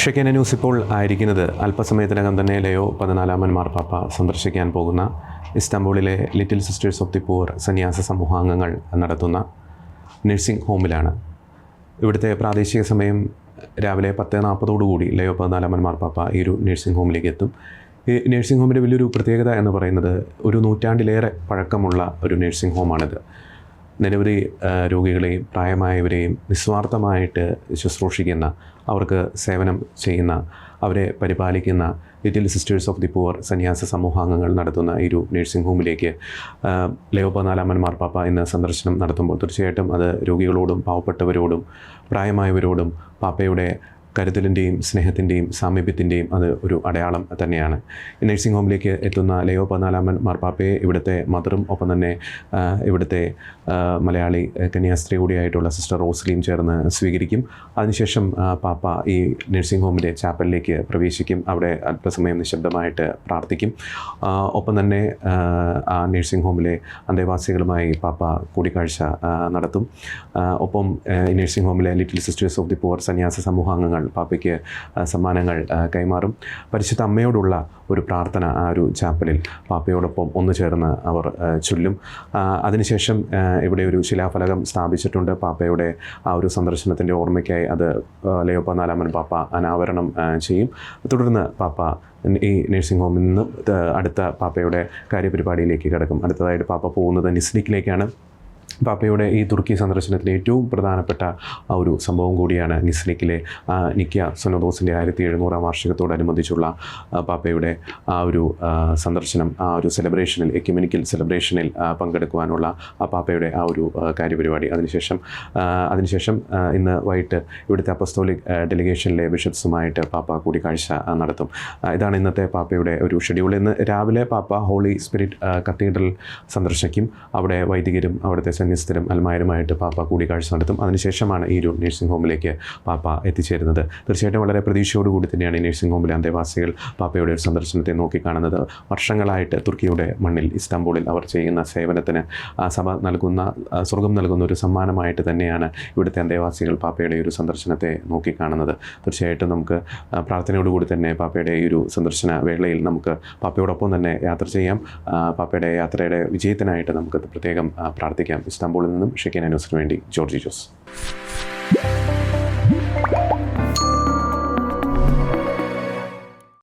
ഷെക്കൻ news ഇപ്പോൾ ആയിരിക്കുന്നത് അല്പസമയത്തിനകം തന്നെ ലയോ പതിനാലാമൻ പാപ്പ സന്ദർശിക്കാൻ പോകുന്ന ഇസ്താംബൂളിലെ little sisters of the poor സന്യാസ സമൂഹാംഗങ്ങൾ നടത്തുന്ന നഴ്സിംഗ് ഹോമിലാണ്. ഇവിടുത്തെ പ്രാദേശിക സമയം രാവിലെ പത്ത് നാൽപ്പതോടുകൂടി ലയോ പതിനാലാമൻ പാപ്പ ഈ ഒരു നഴ്സിംഗ് ഹോമിലേക്ക് എത്തും. ഈ നഴ്സിംഗ് ഹോമിന്റെ വലിയൊരു പ്രത്യേകത എന്ന് പറയുന്നത് ഒരു നൂറ്റാണ്ടിലേറെ പഴക്കമുള്ള ഒരു നഴ്സിംഗ് ഹോമാണിത്. നിരവധി രോഗികളെയും പ്രായമായവരെയും നിസ്വാർത്ഥമായിട്ട് ശുശ്രൂഷിക്കുന്ന അവർക്ക് സേവനം ചെയ്യുന്ന അവരെ പരിപാലിക്കുന്ന little sisters of the poor സന്യാസ സമൂഹാംഗങ്ങൾ നടത്തുന്ന ഈ ഒരു നഴ്സിംഗ് ഹോമിലേക്ക് ലയോ പതിനാലാമൻ മാർപ്പാപ്പ ഇന്ന് സന്ദർശനം നടത്തുമ്പോൾ തീർച്ചയായിട്ടും അത് രോഗികളോടും പാവപ്പെട്ടവരോടും പ്രായമായവരോടും പാപ്പയുടെ കരുതലിന്റെയും സ്നേഹത്തിന്റെയും സാമീപ്യത്തിന്റെയും അത് ഒരു അടയാളം തന്നെയാണ്. നഴ്സിംഗ് ഹോമിലേക്ക് എത്തുന്ന ലയോ പതിനാലാമൻ മാർപ്പാപ്പയെ ഇവിടുത്തെ മദറും ഒപ്പം തന്നെ ഇവിടുത്തെ മലയാളി കന്യാസ്ത്രീ കൂടിയായിട്ടുള്ള സിസ്റ്റർ റോസ്ലിയും ചേർന്ന് സ്വീകരിക്കും. അതിനുശേഷം പാപ്പ ഈ നഴ്സിംഗ് ഹോമിന്റെ ചാപ്പലിലേക്ക് പ്രവേശിക്കും. അവിടെ അല്പസമയം നിശബ്ദമായിട്ട് പ്രാർത്ഥിക്കും. ഒപ്പം തന്നെ ആ, നഴ്സിംഗ് ഹോമിലെ അന്തേവാസികളുമായി പാപ്പ കൂടിക്കാഴ്ച നടത്തും. ഒപ്പം nursing ഹോമിലെ little sisters of the poor സന്യാസ സമൂഹാംഗങ്ങൾ പാപ്പയ്ക്ക് സമ്മാനങ്ങൾ കൈമാറും. പരിശുദ്ധ അമ്മയോടുള്ള ഒരു പ്രാർത്ഥന ആ ഒരു ചാപ്പലിൽ പാപ്പയോടൊപ്പം ഒന്നു ചേർന്ന് അവർ ചൊല്ലും. അതിനുശേഷം ഇവിടെ ഒരു ശിലാഫലകം സ്ഥാപിച്ചിട്ടുണ്ട്. പാപ്പയുടെ ആ ഒരു സന്ദർശനത്തിന്റെ ഓർമ്മയ്ക്കായി അത് ലയോപ്പ ലയോ പതിനാലാമൻ പാപ്പ അനാവരണം ചെയ്യും. തുടർന്ന് പാപ്പ ഈ നഴ്സിംഗ് ഹോമിൽ നിന്ന് അടുത്ത പാപ്പയുടെ കാര്യപരിപാടിയിലേക്ക് കിടക്കും. അടുത്തതായിട്ട് പാപ്പ പോകുന്നത് നിസ്ലിക്കിലേക്കാണ് പാപ്പയുടെ ഈ തുർക്കി സന്ദർശനത്തിലെ ഏറ്റവും പ്രധാനപ്പെട്ട ഒരു സംഭവം കൂടിയാണ് നിസ്നിക്കിലെ നിക്കിയ സൊനോദോസിന്റെ ആയിരത്തി എഴുന്നൂറാം വാർഷികത്തോടനുബന്ധിച്ചുള്ള പാപ്പയുടെ ആ ഒരു സന്ദർശനം ആ ഒരു സെലിബ്രേഷനിൽ എക്യുമെനിക്കൽ സെലിബ്രേഷനിൽ പങ്കെടുക്കുവാനുള്ള ആ പാപ്പയുടെ ആ ഒരു കാര്യപരിപാടി. അതിനുശേഷം അതിനുശേഷം ഇന്ന് വൈകിട്ട് ഇവിടുത്തെ അപ്പസ്തോലിക് ഡെലിഗേഷനിലെ ബിഷപ്സുമായിട്ട് പാപ്പ കൂടിക്കാഴ്ച നടത്തും. ഇതാണ് ഇന്നത്തെ പാപ്പയുടെ ഒരു ഷെഡ്യൂൾ ഇന്ന് രാവിലെ പാപ്പ ഹോളി സ്പിരിറ്റ് കത്തീഡ്രൽ സന്ദർശിക്കും. അവിടെ വൈദികരും അവിടുത്തെ സന്യസ്തരും അൽമാരുമായിട്ട് പാപ്പ കൂടിക്കാഴ്ച നടത്തും. അതിനുശേഷമാണ് ഈ ഒരു നഴ്സിംഗ് ഹോമിലേക്ക് പാപ്പ എത്തിച്ചേരുന്നത്. തീർച്ചയായിട്ടും വളരെ പ്രതീക്ഷയോടുകൂടി തന്നെയാണ് ഈ നഴ്സിംഗ് ഹോമിലെ അന്തേവാസികൾ പാപ്പയുടെ ഒരു സന്ദർശനത്തെ നോക്കിക്കാണുന്നത്. വർഷങ്ങളായിട്ട് തുർക്കിയുടെ മണ്ണിൽ ഇസ്താംബൂളിൽ അവർ ചെയ്യുന്ന സേവനത്തിന് സഭ നൽകുന്ന സ്വർഗം നൽകുന്ന ഒരു സമ്മാനമായിട്ട് തന്നെയാണ് ഇവിടുത്തെ അന്തേവാസികൾ പാപ്പയുടെ ഒരു സന്ദർശനത്തെ നോക്കിക്കാണുന്നത്. തീർച്ചയായിട്ടും നമുക്ക് പ്രാർത്ഥനയോടുകൂടി തന്നെ പാപ്പയുടെ ഈ ഒരു സന്ദർശന വേളയിൽ നമുക്ക് പാപ്പയോടൊപ്പം തന്നെ യാത്ര ചെയ്യാം. പാപ്പയുടെ യാത്രയുടെ വിജയത്തിനായിട്ട് നമുക്ക് പ്രത്യേകം പ്രാർത്ഥിക്കാം. ഇസ്താംബൂളിൽ നിന്നും ഷെക്കിൻ അനൂസിന് വേണ്ടി ജോർജി ജോസ്.